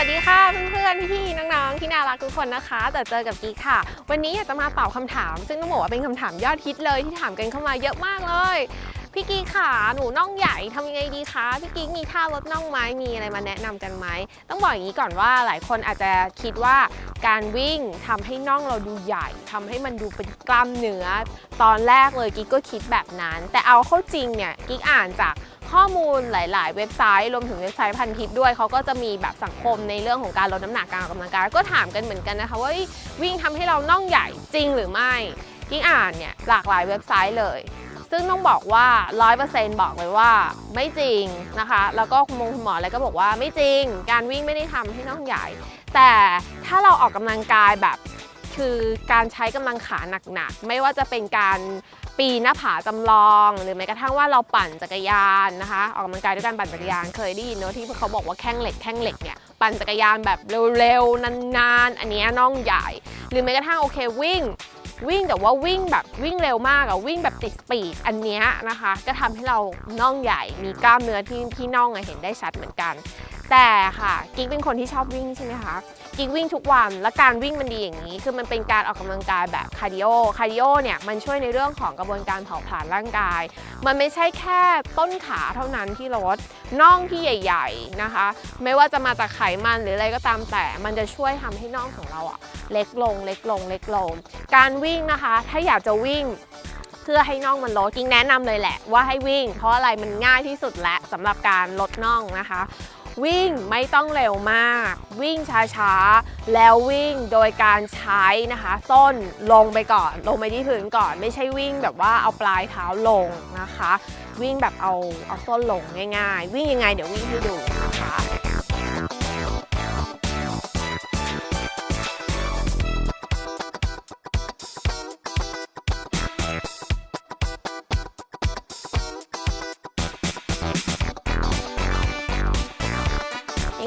วัสดีค่ะเพื่อนๆพี่ๆน้องๆที่น่ารักทุกคนนะคะแต่เจอกับกิ๊กค่ะ วันนี้อยากจะมาตอบคำถาม ซึ่งต้องบอกว่าเป็นคำถามยอดฮิตเลยที่ถามกันเข้ามาเยอะมากเลย พี่กิ๊กค่ะหนูน่องใหญ่ทำยังไงดีคะพี่กิ๊กมีท่าลดน่องไหมมีอะไรมาแนะนำกันไหมต้องบอกอย่างนี้ก่อนว่าหลายคนอาจจะคิดว่าการวิ่งทำให้น่องเราดูใหญ่ทำให้มันดูเป็นกล้ามเนื้อ ตอนแรกเลยกิ๊กก็คิดแบบนั้น แต่เอาเข้าจริงเนี่ยกิ๊กอ่านจาก ข้อมูลหลาย ๆ เว็บไซต์รวมถึงเว็บไซต์พันทิปด้วยเขาก็จะมีแบบสังคมในเรื่องของการลดน้ำหนักการออกกำลังกายก็ถามกันเหมือนกันนะคะว่าวิ่งทำให้เราน่องใหญ่จริงหรือไม่กิ๊กอ่านเนี่ยหลากหลายเว็บไซต์เลย ซึ่งต้องบอกว่า 100%บอกเลยว่าไม่จริงนะคะ แล้วก็คุณมงคุณหมออะไรก็บอกว่าไม่จริง การวิ่งไม่ได้ทำให้น่องใหญ่ แต่ถ้าเราออกกำลังกายแบบ คือการใช้กำลังขาหนักๆ ไม่ว่าจะเป็นการปีนหน้าผาจำลอง หรือแม้กระทั่งว่าเราปั่นจักรยานนะคะ ออกกำลังกายด้วยการปั่นจักรยาน เคยได้ยินเนอะที่เขาบอกว่าแข้งเหล็กแข้งเหล็กเนี่ยปั่นจักรยานแบบเร็วๆนานๆ อันนี้น่องใหญ่ หรือแม้กระทั่งโอเควิ่งวิ่งแต่ว่าวิ่งแบบวิ่งเร็วมากอะวิ่งแบบติดสปีดอันนี้นะคะ ก็ทำให้เราน่องใหญ่มีกล้ามเนื้อที่ที่น่องอะเห็นได้ชัดเหมือนกัน แต่ค่ะกิ๊กเป็นคนที่ชอบวิ่งใช่ไหมคะกิ๊กวิ่งทุกวันและการวิ่งมันดีอย่างนี้ คือมันเป็นการออกกำลังกายแบบคาร์ดิโอคาร์ดิโอเนี่ยมันช่วยในเรื่องของกระบวนการเผาผลาญร่างกาย มันไม่ใช่แค่ต้นขาเท่านั้นที่ลดน่องที่ใหญ่ ๆนะคะ ไม่ว่าจะมาจากไขมันหรืออะไรก็ตามแต่ มันจะช่วยทำให้น่องของเราอะเล็กลงเล็กลงเล็กลง การวิ่งนะคะ ถ้าอยากจะวิ่งเพื่อให้น่องมันลดกิ๊งแนะนำเลยแหละว่าให้วิ่ง เพราะอะไรมันง่ายที่สุดและสำหรับการลดน่องนะคะ วิ่งไม่ต้องเร็วมาก วิ่งช้าๆ แล้ววิ่งโดยการใช้นะคะส้นลงไปก่อน ลงไปที่พื้นก่อน ไม่ใช่วิ่งแบบว่าเอาปลายเท้าลงนะคะ วิ่งแบบเอาเอาส้นลงง่ายๆ วิ่งยังไงเดี๋ยววิ่งให้ดูนะคะ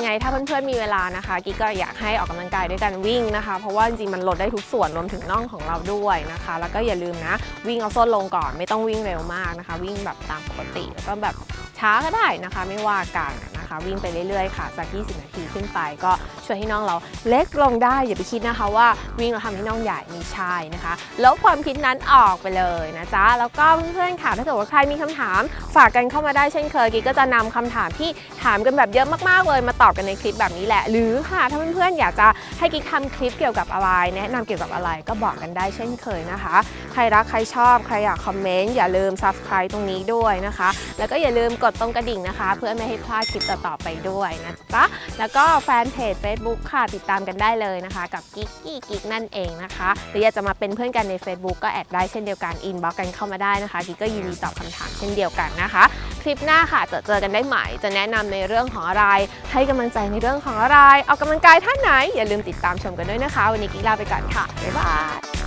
ยังไงถ้าเพื่อนๆมีเวลานะคะกิ๊กก็อยากให้ออกกำลังกายด้วยการวิ่งนะคะ เพราะว่าจริงๆมันลดได้ทุกส่วนรวมถึงน่องของเราด้วยนะคะ แล้วก็อย่าลืมนะวิ่งเอาส้นลงก่อนไม่ต้องวิ่งเร็วมากนะคะ วิ่งแบบตามปกติแล้วก็แบบช้าก็ได้นะคะ ไม่ว่ากัน นะคะวิ่งไปเรื่อยๆค่ะสัก 20 นาทีขึ้นไป ก็ช่วยให้น่องเราเล็กลงได้ อย่าไปคิดนะคะว่าวิ่งเราทำให้น่องใหญ่ไม่ใช่นะคะลบความคิดนั้นออกไปเลยนะจ๊ะแล้วก็เพื่อนๆค่ะถ้าเกิดว่าใครมีคำถามฝากกันเข้ามาได้เช่นเคยกิ๊กก็จะนำคำถามที่ถามกันแบบเยอะมากๆเลยมาตอบกันในคลิปแบบนี้แหละ หรือค่ะถ้าเพื่อนๆอยากจะให้กิ๊กทำคลิปเกี่ยวกับอะไร แนะนำเกี่ยวกับอะไรก็บอกกันได้เช่นเคยนะคะ ใครรักใครชอบใครอยากคอมเมนต์อย่าลืม subscribe ตรงนี้ด้วยนะคะแล้วก็อย่าลืมกดตรงกระดิ่งนะคะ เพื่อไม่ให้พลาดคลิปต่อๆไปด้วยนะจ๊ะแล้วก็แฟนเพจ Facebook ค่ะติดตามกันได้เลยนะคะ กับกิ๊กกี้กิ๊กนั่นเองนะคะ หรืออยากจะมาเป็นเพื่อนกันใน Facebook ก็แอดได้เช่นเดียวกันอินบ็อกกันเข้ามาได้นะคะกิ๊กก็ยินดีตอบคำถามเช่นเดียวกันนะคะ คลิปหน้าค่ะจะเจอกันได้ใหม่ จะแนะนำในเรื่องของอะไร ให้กำลังใจในเรื่องของอะไร ออกกำลังกายท่านไหน อย่าลืมติดตามชมกันด้วยนะคะ วันนี้กิ๊กลาไปก่อนค่ะบ๊ายบาย